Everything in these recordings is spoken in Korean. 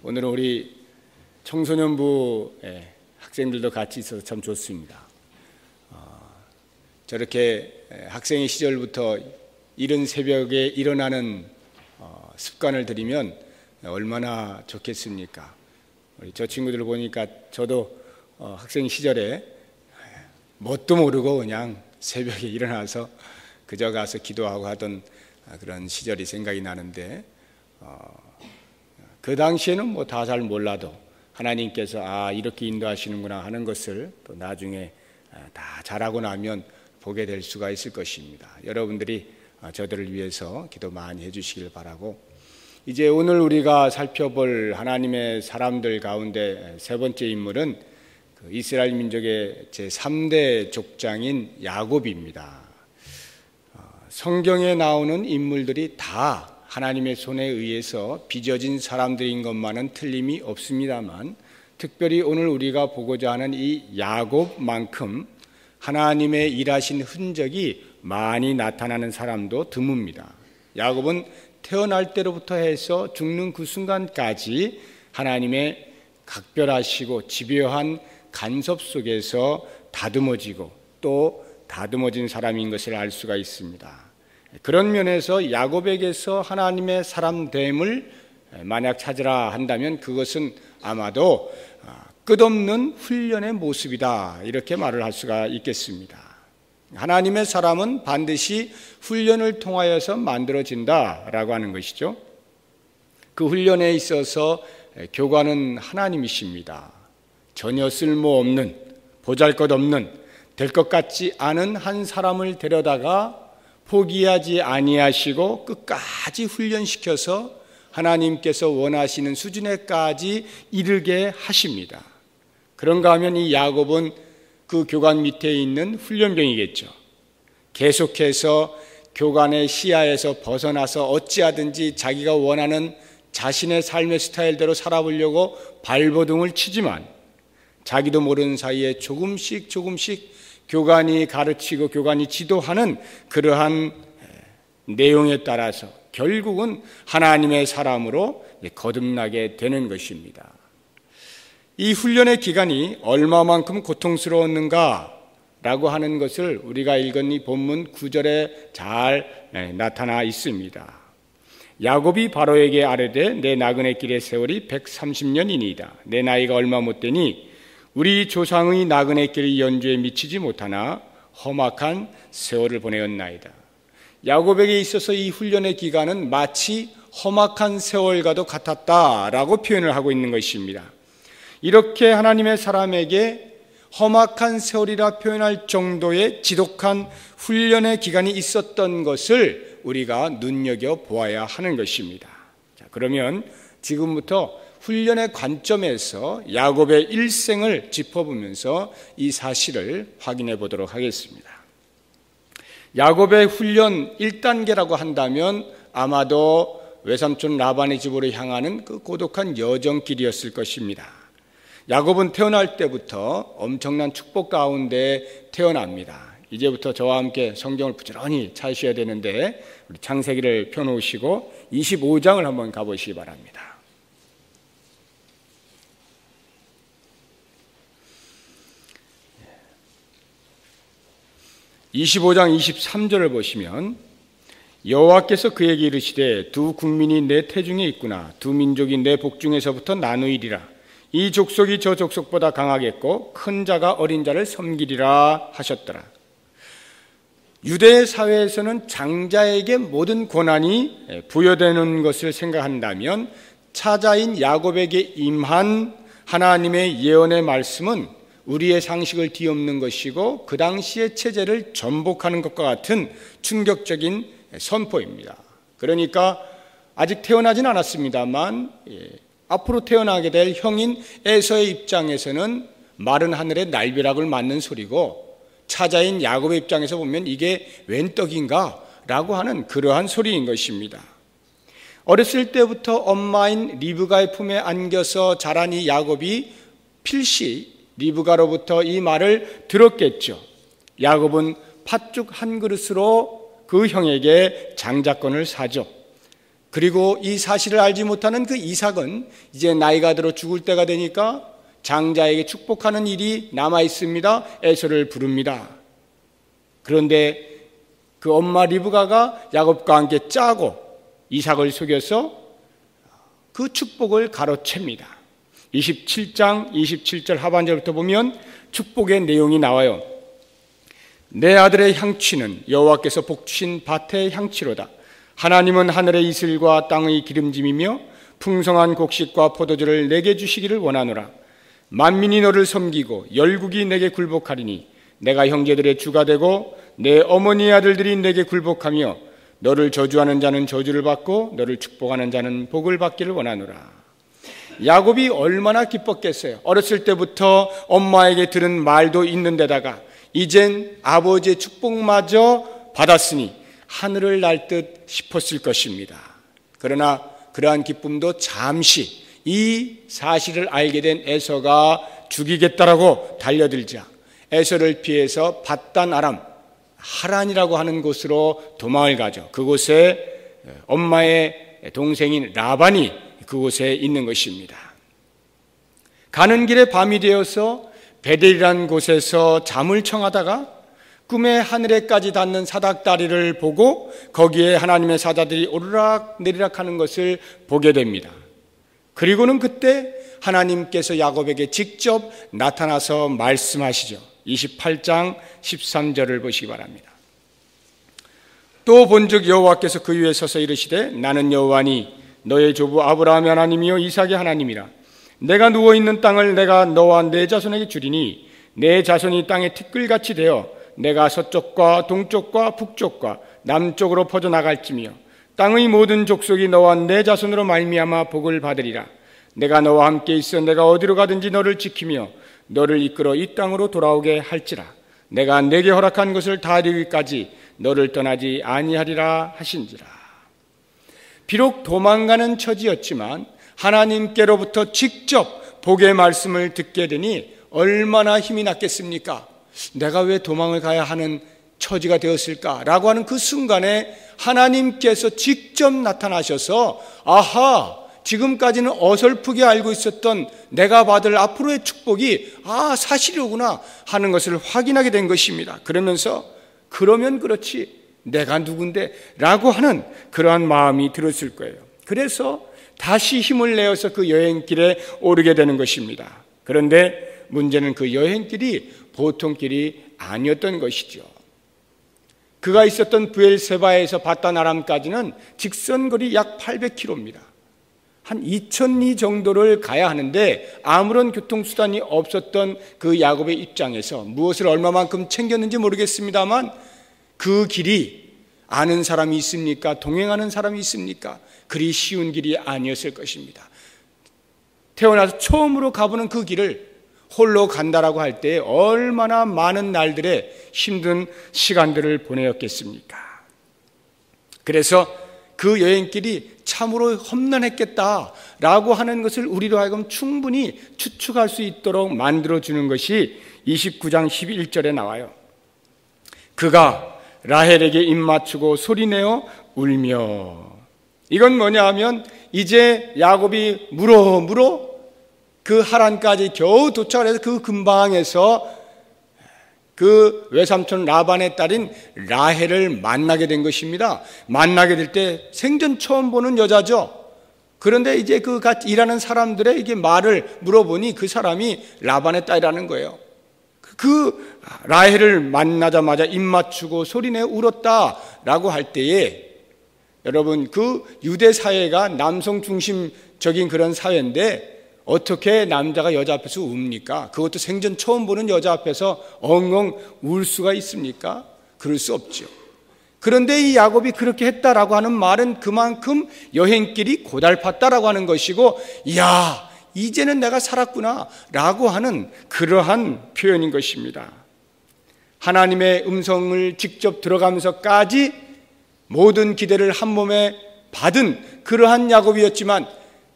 오늘은 우리 청소년부 예, 학생들도 같이 있어서 참 좋습니다. 어, 저렇게 예, 학생의 시절부터 이른 새벽에 일어나는 어, 습관을 들이면 얼마나 좋겠습니까? 우리 저 친구들 을 보니까 저도 어, 학생 시절에 뭣도 모르고 그냥 새벽에 일어나서 그저 가서 기도하고 하던 그런 시절이 생각이 나는데 그 당시에는 뭐 다 잘 몰라도 하나님께서 아 이렇게 인도하시는구나 하는 것을 또 나중에 다 잘하고 나면 보게 될 수가 있을 것입니다. 여러분들이 저들을 위해서 기도 많이 해주시길 바라고 이제 오늘 우리가 살펴볼 하나님의 사람들 가운데 세 번째 인물은 그 이스라엘 민족의 제 3대 족장인 야곱입니다. 어, 성경에 나오는 인물들이 다 하나님의 손에 의해서 빚어진 사람들인 것만은 틀림이 없습니다만 특별히 오늘 우리가 보고자 하는 이 야곱만큼 하나님의 일하신 흔적이 많이 나타나는 사람도 드뭅니다. 야곱은 태어날 때로부터 해서 죽는 그 순간까지 하나님의 각별하시고 집요한 간섭 속에서 다듬어지고 또 다듬어진 사람인 것을 알 수가 있습니다. 그런 면에서 야곱에게서 하나님의 사람 됨을 만약 찾으라 한다면 그것은 아마도 아, 끝없는 훈련의 모습이다. 이렇게 말을 할 수가 있겠습니다. 하나님의 사람은 반드시 훈련을 통하여서 만들어진다라고 하는 것이죠. 그 훈련에 있어서 교관은 하나님이십니다. 전혀 쓸모없는 보잘 것 없는 될 것 같지 않은 한 사람을 데려다가 포기하지 아니하시고 끝까지 훈련시켜서 하나님께서 원하시는 수준에까지 이르게 하십니다. 그런가 하면 이 야곱은 그 교관 밑에 있는 훈련병이겠죠. 계속해서 교관의 시야에서 벗어나서 어찌하든지 자기가 원하는 자신의 삶의 스타일대로 살아보려고 발버둥을 치지만 자기도 모르는 사이에 조금씩 조금씩 교관이 가르치고 교관이 지도하는 그러한 내용에 따라서 결국은 하나님의 사람으로 거듭나게 되는 것입니다. 이 훈련의 기간이 얼마만큼 고통스러웠는가 라고 하는 것을 우리가 읽은 이 본문 9절에 잘 나타나 있습니다. 야곱이 바로에게 아뢰되 내 나그네 길의 세월이 130년이니이다. 내 나이가 얼마 못 되니 우리 조상의 나그네 길의 연주에 미치지 못하나 험악한 세월을 보내었나이다. 야곱에게 있어서 이 훈련의 기간은 마치 험악한 세월과도 같았다라고 표현을 하고 있는 것입니다. 이렇게 하나님의 사람에게 험악한 세월이라 표현할 정도의 지독한 훈련의 기간이 있었던 것을 우리가 눈여겨 보아야 하는 것입니다. 자, 그러면 지금부터 훈련의 관점에서 야곱의 일생을 짚어보면서 이 사실을 확인해 보도록 하겠습니다. 야곱의 훈련 1단계라고 한다면 아마도 외삼촌 라반의 집으로 향하는 그 고독한 여정길이었을 것입니다. 야곱은 태어날 때부터 엄청난 축복 가운데 태어납니다. 이제부터 저와 함께 성경을 부지런히 찾으셔야 되는데 우리 창세기를 펴놓으시고 25장을 한번 가보시기 바랍니다. 25장 23절을 보시면 여호와께서 그에게 이르시되 두 국민이 내 태중에 있구나 두 민족이 내 복중에서부터 나누이리라 이 족속이 저 족속보다 강하겠고 큰 자가 어린 자를 섬기리라 하셨더라. 유대 사회에서는 장자에게 모든 권한이 부여되는 것을 생각한다면 차자인 야곱에게 임한 하나님의 예언의 말씀은 우리의 상식을 뒤엎는 것이고 그 당시의 체제를 전복하는 것과 같은 충격적인 선포입니다. 그러니까 아직 태어나진 않았습니다만 예, 앞으로 태어나게 될 형인 에서의 입장에서는 마른 하늘의 날벼락을 맞는 소리고 차자인 야곱의 입장에서 보면 이게 웬 떡인가? 라고 하는 그러한 소리인 것입니다. 어렸을 때부터 엄마인 리브가의 품에 안겨서 자란 이 야곱이 필시 리브가로부터 이 말을 들었겠죠. 야곱은 팥죽 한 그릇으로 그 형에게 장자권을 사죠. 그리고 이 사실을 알지 못하는 그 이삭은 이제 나이가 들어 죽을 때가 되니까 장자에게 축복하는 일이 남아 있습니다. 에서를 부릅니다. 그런데 그 엄마 리브가가 야곱과 함께 짜고 이삭을 속여서 그 축복을 가로챕니다. 27장 27절 하반절부터 보면 축복의 내용이 나와요. 내 아들의 향취는 여호와께서 복주신 밭의 향취로다. 하나님은 하늘의 이슬과 땅의 기름짐이며 풍성한 곡식과 포도주를 내게 주시기를 원하노라. 만민이 너를 섬기고 열국이 내게 굴복하리니 내가 형제들의 주가 되고 내 어머니 아들들이 내게 굴복하며 너를 저주하는 자는 저주를 받고 너를 축복하는 자는 복을 받기를 원하노라. 야곱이 얼마나 기뻤겠어요. 어렸을 때부터 엄마에게 들은 말도 있는데다가 이젠 아버지의 축복마저 받았으니 하늘을 날 듯 싶었을 것입니다. 그러나 그러한 기쁨도 잠시 이 사실을 알게 된 에서가 죽이겠다라고 달려들자 에서를 피해서 바단 아람 하란이라고 하는 곳으로 도망을 가죠. 그곳에 엄마의 동생인 라반이 그곳에 있는 것입니다. 가는 길에 밤이 되어서 베델이라는 곳에서 잠을 청하다가 꿈에 하늘에까지 닿는 사닥다리를 보고 거기에 하나님의 사자들이 오르락 내리락 하는 것을 보게 됩니다. 그리고는 그때 하나님께서 야곱에게 직접 나타나서 말씀하시죠. 28장 13절을 보시기 바랍니다. 또 본즉 여호와께서 그 위에 서서 이르시되 나는 여호와니 너의 조부 아브라함의 하나님이요 이삭의 하나님이라. 내가 누워 있는 땅을 내가 너와 내 자손에게 주리니 내 자손이 땅에 티끌같이 되어 내가 서쪽과 동쪽과 북쪽과 남쪽으로 퍼져 나갈지며 땅의 모든 족속이 너와 내 자손으로 말미암아 복을 받으리라. 내가 너와 함께 있어 내가 어디로 가든지 너를 지키며 너를 이끌어 이 땅으로 돌아오게 할지라. 내가 내게 허락한 것을 다 이루기까지 너를 떠나지 아니하리라 하신지라 비록 도망가는 처지였지만 하나님께로부터 직접 복의 말씀을 듣게 되니 얼마나 힘이 났겠습니까? 내가 왜 도망을 가야 하는 처지가 되었을까? 라고 하는 그 순간에 하나님께서 직접 나타나셔서 아하, 지금까지는 어설프게 알고 있었던 내가 받을 앞으로의 축복이 아, 사실이구나 하는 것을 확인하게 된 것입니다. 그러면서 그러면 그렇지. 내가 누군데? 라고 하는 그러한 마음이 들었을 거예요. 그래서 다시 힘을 내어서 그 여행길에 오르게 되는 것입니다. 그런데 문제는 그 여행길이 보통 길이 아니었던 것이죠. 그가 있었던 부엘세바에서 바다나람까지는 직선거리 약 800km입니다. 한 2,000리 정도를 가야 하는데 아무런 교통수단이 없었던 그 야곱의 입장에서 무엇을 얼마만큼 챙겼는지 모르겠습니다만 그 길이 아는 사람이 있습니까? 동행하는 사람이 있습니까? 그리 쉬운 길이 아니었을 것입니다. 태어나서 처음으로 가보는 그 길을 홀로 간다라고 할 때 얼마나 많은 날들의 힘든 시간들을 보내었겠습니까? 그래서 그 여행길이 참으로 험난했겠다라고 하는 것을 우리로 하여금 충분히 추측할 수 있도록 만들어주는 것이 29장 11절에 나와요. 그가 라헬에게 입 맞추고 소리내어 울며 이건 뭐냐 하면 이제 야곱이 물어 물어 그 하란까지 겨우 도착을 해서 그 근방에서 그 외삼촌 라반의 딸인 라헬을 만나게 된 것입니다. 만나게 될 때 생전 처음 보는 여자죠. 그런데 이제 그 같이 일하는 사람들에게 말을 물어보니 그 사람이 라반의 딸이라는 거예요. 그 라헬을 만나자마자 입 맞추고 소리내 울었다라고 할 때에 여러분 그 유대 사회가 남성 중심적인 그런 사회인데 어떻게 남자가 여자 앞에서 웁니까? 그것도 생전 처음 보는 여자 앞에서 엉엉 울 수가 있습니까? 그럴 수 없죠. 그런데 이 야곱이 그렇게 했다라고 하는 말은 그만큼 여행길이 고달팠다라고 하는 것이고, 야 이제는 내가 살았구나 라고 하는 그러한 표현인 것입니다. 하나님의 음성을 직접 들어가면서까지 모든 기대를 한 몸에 받은 그러한 야곱이었지만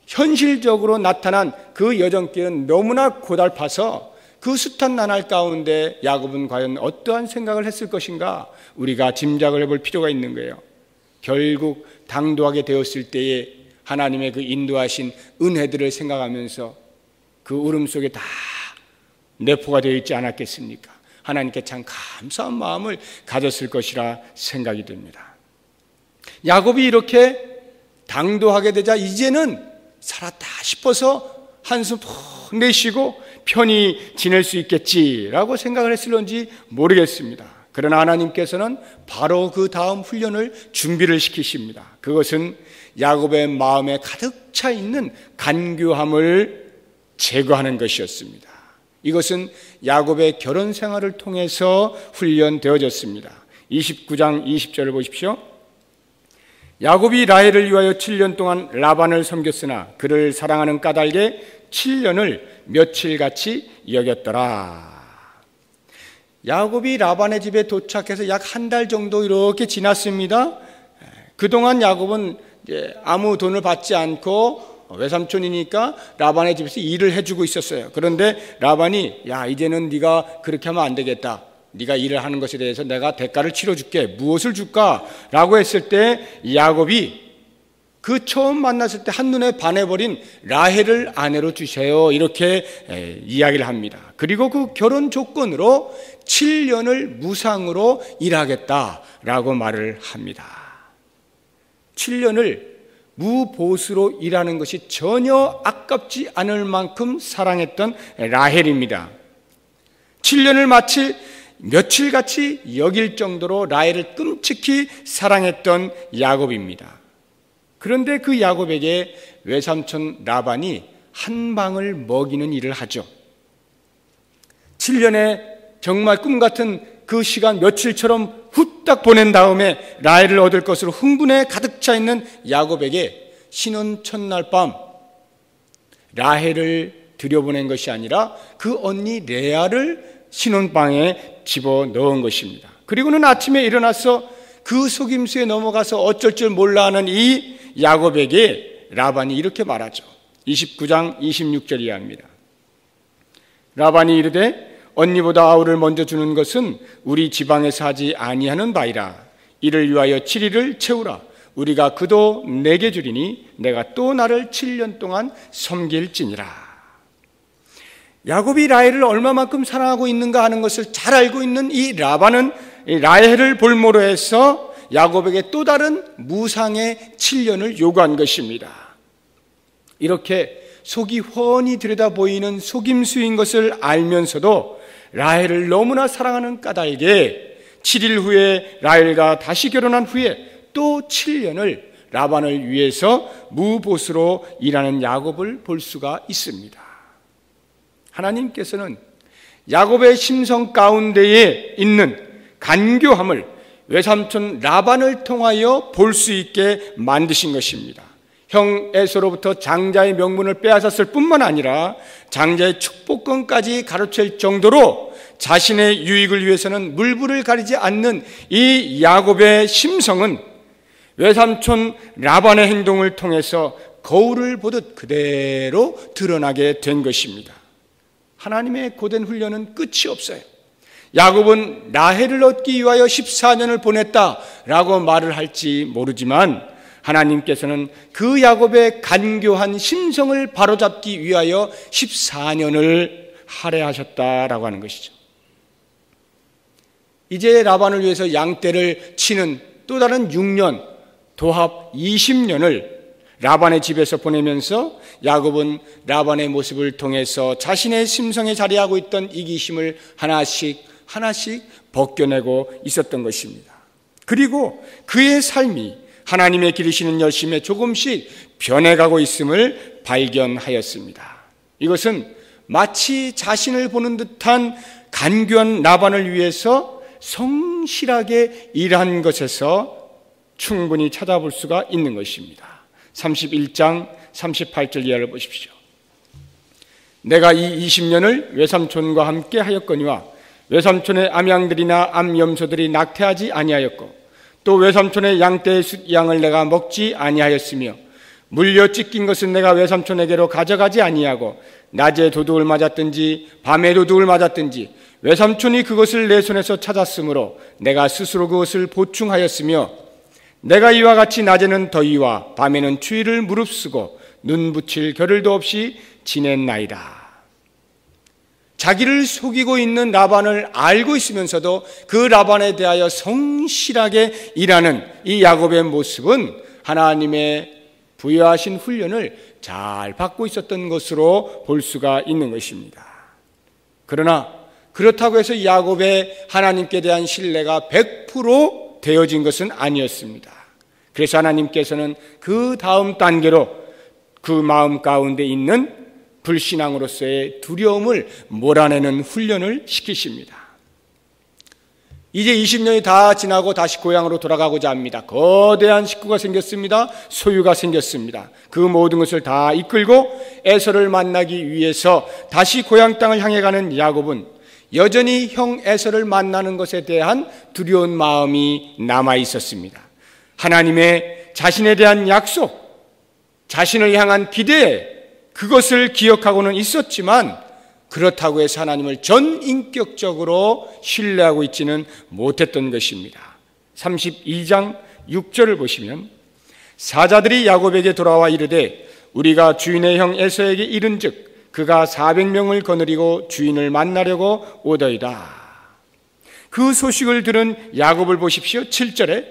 현실적으로 나타난 그 여정길은 너무나 고달파서 그 숱한 나날 가운데 야곱은 과연 어떠한 생각을 했을 것인가 우리가 짐작을 해볼 필요가 있는 거예요. 결국 당도하게 되었을 때에 하나님의 그 인도하신 은혜들을 생각하면서 그 울음 속에 다 내포가 되어 있지 않았겠습니까? 하나님께 참 감사한 마음을 가졌을 것이라 생각이 됩니다. 야곱이 이렇게 당도하게 되자 이제는 살았다 싶어서 한숨 푹 내쉬고 편히 지낼 수 있겠지라고 생각을 했을런지 모르겠습니다. 그러나 하나님께서는 바로 그 다음 훈련을 준비를 시키십니다. 그것은 야곱의 마음에 가득 차 있는 간교함을 제거하는 것이었습니다. 이것은 야곱의 결혼 생활을 통해서 훈련되어졌습니다. 29장 20절을 보십시오. 야곱이 라헬을 위하여 7년 동안 라반을 섬겼으나 그를 사랑하는 까닭에 7년을 며칠같이 여겼더라. 야곱이 라반의 집에 도착해서 약 한 달 정도 이렇게 지났습니다. 그동안 야곱은 아무 돈을 받지 않고 외삼촌이니까 라반의 집에서 일을 해주고 있었어요. 그런데 라반이 야 이제는 네가 그렇게 하면 안 되겠다. 네가 일을 하는 것에 대해서 내가 대가를 치러줄게. 무엇을 줄까?라고 했을 때 야곱이 그 처음 만났을 때 한눈에 반해버린 라헬을 아내로 주세요. 이렇게 이야기를 합니다. 그리고 그 결혼 조건으로 7년을 무상으로 일하겠다라고 말을 합니다. 7년을 무보수로 일하는 것이 전혀 아깝지 않을 만큼 사랑했던 라헬입니다. 7년을 마치 며칠같이 여길 정도로 라헬을 끔찍히 사랑했던 야곱입니다. 그런데 그 야곱에게 외삼촌 라반이 한 방을 먹이는 일을 하죠. 7년의 정말 꿈 같은 그 시간 며칠처럼 후딱 보낸 다음에 라헬을 얻을 것으로 흥분에 가득 차 있는 야곱에게 신혼 첫날 밤 라헬을 들여보낸 것이 아니라 그 언니 레아를 신혼방에 집어 넣은 것입니다. 그리고는 아침에 일어나서 그 속임수에 넘어가서 어쩔 줄 몰라 하는 이 야곱에게 라반이 이렇게 말하죠. 29장 26절 이하입니다. 라반이 이르되 언니보다 아우를 먼저 주는 것은 우리 지방에서 하지 아니하는 바이라. 이를 위하여 7일을 채우라. 우리가 그도 내게 주리니 내가 또 나를 7년 동안 섬길지니라. 야곱이 라헬을 얼마만큼 사랑하고 있는가 하는 것을 잘 알고 있는 이 라반은 라헬을 볼모로 해서 야곱에게 또 다른 무상의 7년을 요구한 것입니다. 이렇게 속이 훤히 들여다 보이는 속임수인 것을 알면서도 라헬을 너무나 사랑하는 까닭에 7일 후에 라헬과 다시 결혼한 후에 또 7년을 라반을 위해서 무보수로 일하는 야곱을 볼 수가 있습니다. 하나님께서는 야곱의 심성 가운데에 있는 간교함을 외삼촌 라반을 통하여 볼 수 있게 만드신 것입니다. 형 에서로부터 장자의 명분을 빼앗았을 뿐만 아니라 장자의 축복권까지 가로챌 정도로 자신의 유익을 위해서는 물불을 가리지 않는 이 야곱의 심성은 외삼촌 라반의 행동을 통해서 거울을 보듯 그대로 드러나게 된 것입니다. 하나님의 고된 훈련은 끝이 없어요. 야곱은 라헬을 얻기 위하여 14년을 보냈다라고 말을 할지 모르지만 하나님께서는 그 야곱의 간교한 심성을 바로잡기 위하여 14년을 할애하셨다라고 하는 것이죠. 이제 라반을 위해서 양떼를 치는 또 다른 6년, 도합 20년을 라반의 집에서 보내면서 야곱은 라반의 모습을 통해서 자신의 심성에 자리하고 있던 이기심을 하나씩 하나씩 벗겨내고 있었던 것입니다. 그리고 그의 삶이 하나님의 기르시는 열심에 조금씩 변해가고 있음을 발견하였습니다. 이것은 마치 자신을 보는 듯한 간교한 나반을 위해서 성실하게 일한 것에서 충분히 찾아볼 수가 있는 것입니다. 31장 38절 이하를 보십시오. 내가 이 20년을 외삼촌과 함께 하였거니와 외삼촌의 암양들이나 암염소들이 낙태하지 아니하였고 또 외삼촌의 양떼의 숫 양을 내가 먹지 아니하였으며 물려 찢긴 것은 내가 외삼촌에게로 가져가지 아니하고 낮에 도둑을 맞았든지 밤에 도둑을 맞았든지 외삼촌이 그것을 내 손에서 찾았으므로 내가 스스로 그것을 보충하였으며 내가 이와 같이 낮에는 더위와 밤에는 추위를 무릅쓰고 눈 붙일 겨를도 없이 지냈나이다. 자기를 속이고 있는 라반을 알고 있으면서도 그 라반에 대하여 성실하게 일하는 이 야곱의 모습은 하나님의 부여하신 훈련을 잘 받고 있었던 것으로 볼 수가 있는 것입니다. 그러나 그렇다고 해서 야곱의 하나님께 대한 신뢰가 100% 되어진 것은 아니었습니다. 그래서 하나님께서는 그 다음 단계로 그 마음 가운데 있는 불신앙으로서의 두려움을 몰아내는 훈련을 시키십니다. 이제 20년이 다 지나고 다시 고향으로 돌아가고자 합니다. 거대한 식구가 생겼습니다. 소유가 생겼습니다. 그 모든 것을 다 이끌고 에서를 만나기 위해서 다시 고향 땅을 향해 가는 야곱은 여전히 형 에서를 만나는 것에 대한 두려운 마음이 남아 있었습니다. 하나님의 자신에 대한 약속, 자신을 향한 기대, 그것을 기억하고는 있었지만 그렇다고 해서 하나님을 전 인격적으로 신뢰하고 있지는 못했던 것입니다. 32장 6절을 보시면 사자들이 야곱에게 돌아와 이르되 우리가 주인의 형 에서에게 이른즉 그가 400명을 거느리고 주인을 만나려고 오더이다. 그 소식을 들은 야곱을 보십시오. 7절에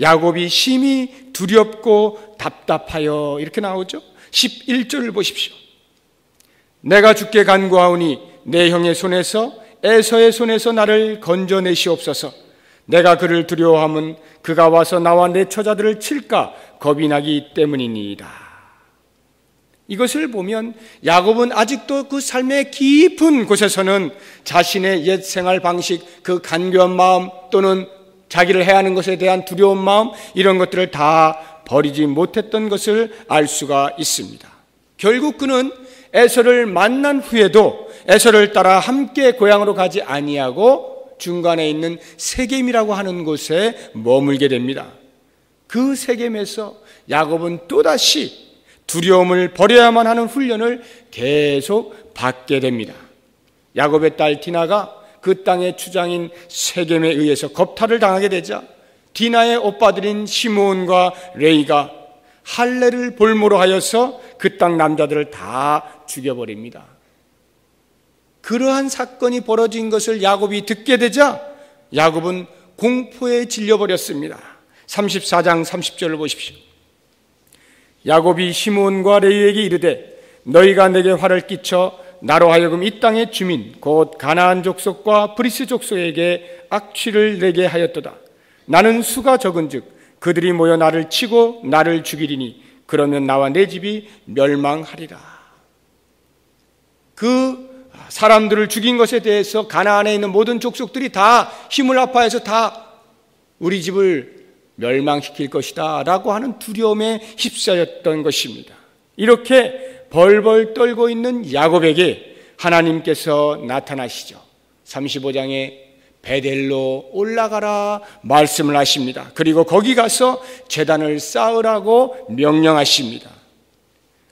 야곱이 심히 두렵고 답답하여 이렇게 나오죠. 11절을 보십시오. 내가 죽게 간구하오니 내 형의 손에서 에서의 손에서 나를 건져내시옵소서. 내가 그를 두려워함은 그가 와서 나와 내 처자들을 칠까 겁이 나기 때문이니이다. 이것을 보면 야곱은 아직도 그 삶의 깊은 곳에서는 자신의 옛 생활 방식, 그 간교한 마음 또는 자기를 해하는 것에 대한 두려운 마음 이런 것들을 다 버리지 못했던 것을 알 수가 있습니다. 결국 그는 에서를 만난 후에도 에서를 따라 함께 고향으로 가지 아니하고 중간에 있는 세겜이라고 하는 곳에 머물게 됩니다. 그 세겜에서 야곱은 또다시 두려움을 버려야만 하는 훈련을 계속 받게 됩니다. 야곱의 딸 디나가 그 땅의 주장인 세겜에 의해서 겁탈을 당하게 되자 디나의 오빠들인 시므온과 레이가 할례를 볼모로 하여서 그 땅 남자들을 다 죽여버립니다. 그러한 사건이 벌어진 것을 야곱이 듣게 되자 야곱은 공포에 질려버렸습니다. 34장 30절을 보십시오. 야곱이 시몬과 레이에게 이르되 너희가 내게 화를 끼쳐 나로 하여금 이 땅의 주민 곧 가나안 족속과 브리스 족속에게 악취를 내게 하였도다. 나는 수가 적은즉 그들이 모여 나를 치고 나를 죽이리니 그러면 나와 내 집이 멸망하리라. 그 사람들을 죽인 것에 대해서 가나안에 있는 모든 족속들이 다 힘을 합하여서 다 우리 집을 멸망시킬 것이다 라고 하는 두려움에 휩싸였던 것입니다. 이렇게 벌벌 떨고 있는 야곱에게 하나님께서 나타나시죠. 35장에 베델로 올라가라 말씀을 하십니다. 그리고 거기 가서 재단을 쌓으라고 명령하십니다.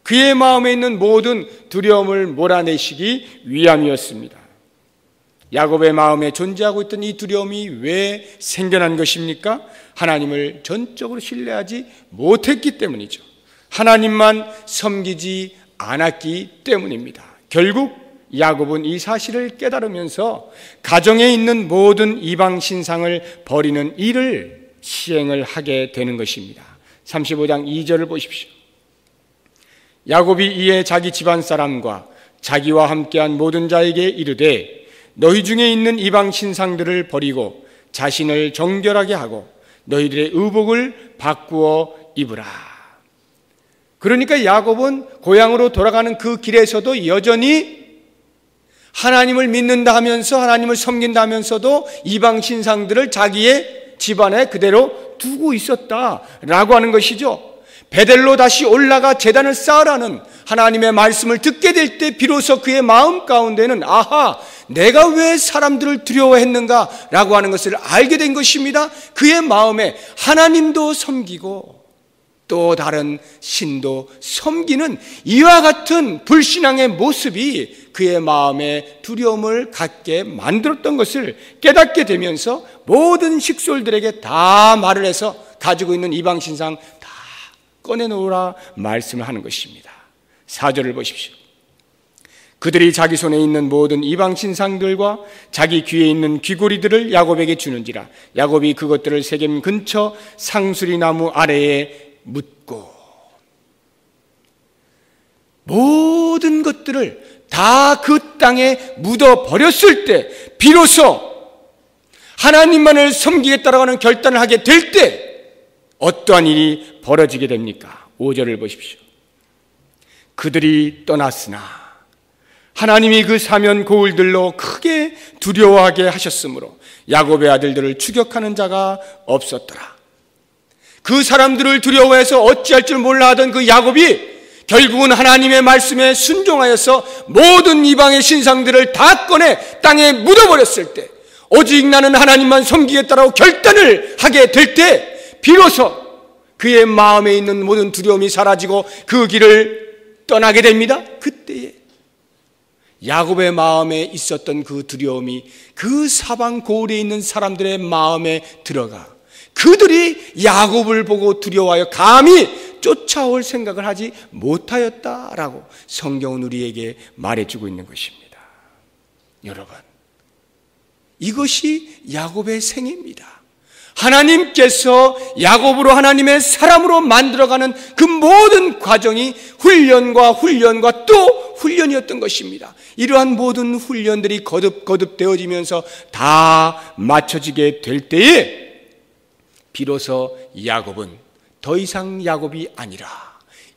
그의 마음에 있는 모든 두려움을 몰아내시기 위함이었습니다. 야곱의 마음에 존재하고 있던 이 두려움이 왜 생겨난 것입니까? 하나님을 전적으로 신뢰하지 못했기 때문이죠. 하나님만 섬기지 않았기 때문입니다. 결국 야곱은 이 사실을 깨달으면서 가정에 있는 모든 이방 신상을 버리는 일을 시행을 하게 되는 것입니다. 35장 2절을 보십시오. 야곱이 이에 자기 집안 사람과 자기와 함께한 모든 자에게 이르되 너희 중에 있는 이방 신상들을 버리고 자신을 정결하게 하고 너희들의 의복을 바꾸어 입으라. 그러니까 야곱은 고향으로 돌아가는 그 길에서도 여전히 하나님을 믿는다 하면서 하나님을 섬긴다 하면서도 이방 신상들을 자기의 집안에 그대로 두고 있었다라고 하는 것이죠. 베델로 다시 올라가 재단을 쌓으라는 하나님의 말씀을 듣게 될 때 비로소 그의 마음 가운데는 아하 내가 왜 사람들을 두려워했는가라고 하는 것을 알게 된 것입니다. 그의 마음에 하나님도 섬기고 또 다른 신도 섬기는 이와 같은 불신앙의 모습이 그의 마음에 두려움을 갖게 만들었던 것을 깨닫게 되면서 모든 식솔들에게 다 말을 해서 가지고 있는 이방 신상 다 꺼내놓으라 말씀을 하는 것입니다. 4절을 보십시오. 그들이 자기 손에 있는 모든 이방 신상들과 자기 귀에 있는 귀고리들을 야곱에게 주는지라 야곱이 그것들을 세겜 근처 상수리 나무 아래에 묻고 모든 것들을 다 그 땅에 묻어 버렸을 때 비로소 하나님만을 섬기겠다라고 하는 결단을 하게 될 때 어떠한 일이 벌어지게 됩니까? 5절을 보십시오. 그들이 떠났으나 하나님이 그 사면 고울들로 크게 두려워하게 하셨으므로 야곱의 아들들을 추격하는 자가 없었더라. 그 사람들을 두려워해서 어찌할 줄 몰라 하던 그 야곱이 결국은 하나님의 말씀에 순종하여서 모든 이방의 신상들을 다 꺼내 땅에 묻어버렸을 때 오직 나는 하나님만 섬기겠다라고 결단을 하게 될 때 비로소 그의 마음에 있는 모든 두려움이 사라지고 그 길을 떠나게 됩니다. 그때에 야곱의 마음에 있었던 그 두려움이 그 사방 고을에 있는 사람들의 마음에 들어가 그들이 야곱을 보고 두려워하여 감히 쫓아올 생각을 하지 못하였다라고 성경은 우리에게 말해주고 있는 것입니다. 여러분, 이것이 야곱의 생입니다. 하나님께서 야곱으로 하나님의 사람으로 만들어가는 그 모든 과정이 훈련과 훈련과 또 훈련이었던 것입니다. 이러한 모든 훈련들이 거듭거듭 되어지면서 다 맞춰지게 될 때에 비로소 야곱은 더 이상 야곱이 아니라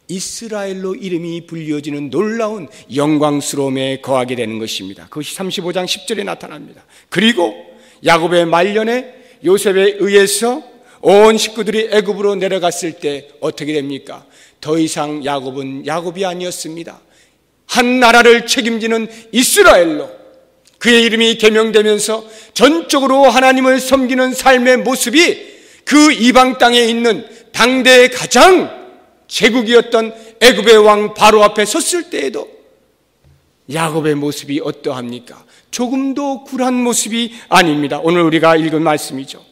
이스라엘로 이름이 불려지는 놀라운 영광스러움에 거하게 되는 것입니다. 그것이 35장 10절에 나타납니다. 그리고 야곱의 말년에 요셉에 의해서 온 식구들이 애굽으로 내려갔을 때 어떻게 됩니까? 더 이상 야곱은 야곱이 아니었습니다. 한 나라를 책임지는 이스라엘로 그의 이름이 개명되면서 전적으로 하나님을 섬기는 삶의 모습이 그 이방 땅에 있는 당대의 가장 제국이었던 애굽의 왕 바로 앞에 섰을 때에도 야곱의 모습이 어떠합니까? 조금도 굴한 모습이 아닙니다. 오늘 우리가 읽은 말씀이죠.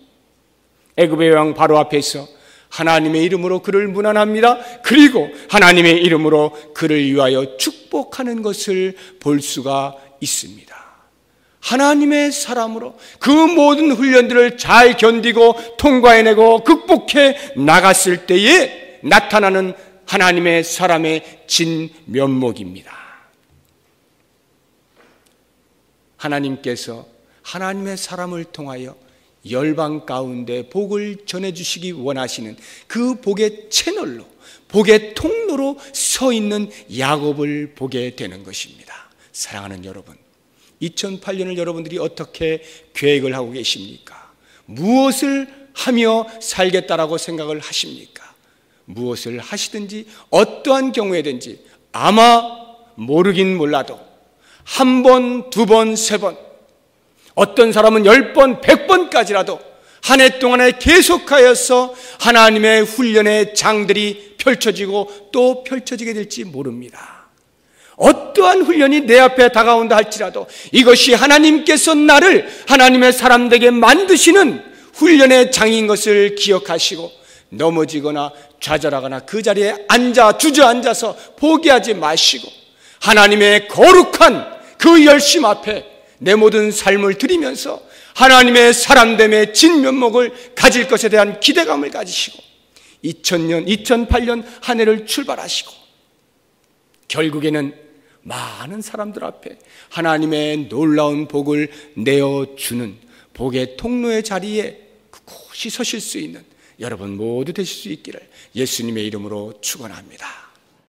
애굽의 왕 바로 앞에서 하나님의 이름으로 그를 문안합니다. 그리고 하나님의 이름으로 그를 위하여 축복하는 것을 볼 수가 있습니다. 하나님의 사람으로 그 모든 훈련들을 잘 견디고 통과해내고 극복해 나갔을 때에 나타나는 하나님의 사람의 진 면목입니다. 하나님께서 하나님의 사람을 통하여 열방 가운데 복을 전해주시기 원하시는 그 복의 채널로, 복의 통로로 서 있는 야곱을 보게 되는 것입니다. 사랑하는 여러분, 2008년을 여러분들이 어떻게 계획을 하고 계십니까? 무엇을 하며 살겠다라고 생각을 하십니까? 무엇을 하시든지 어떠한 경우에든지 아마 모르긴 몰라도 한 번, 두 번, 세 번, 어떤 사람은 열 번, 백 번까지라도 한 해 동안에 계속하여서 하나님의 훈련의 장들이 펼쳐지고 또 펼쳐지게 될지 모릅니다. 어떠한 훈련이 내 앞에 다가온다 할지라도 이것이 하나님께서 나를 하나님의 사람 되게 만드시는 훈련의 장인 것을 기억하시고 넘어지거나 좌절하거나 그 자리에 앉아 주저앉아서 포기하지 마시고 하나님의 거룩한 그 열심 앞에 내 모든 삶을 드리면서 하나님의 사람됨의 진면목을 가질 것에 대한 기대감을 가지시고 2000년, 2008년 한 해를 출발하시고 결국에는 많은 사람들 앞에 하나님의 놀라운 복을 내어주는 복의 통로의 자리에 그곳이 서실 수 있는 여러분 모두 되실 수 있기를 예수님의 이름으로 축원합니다.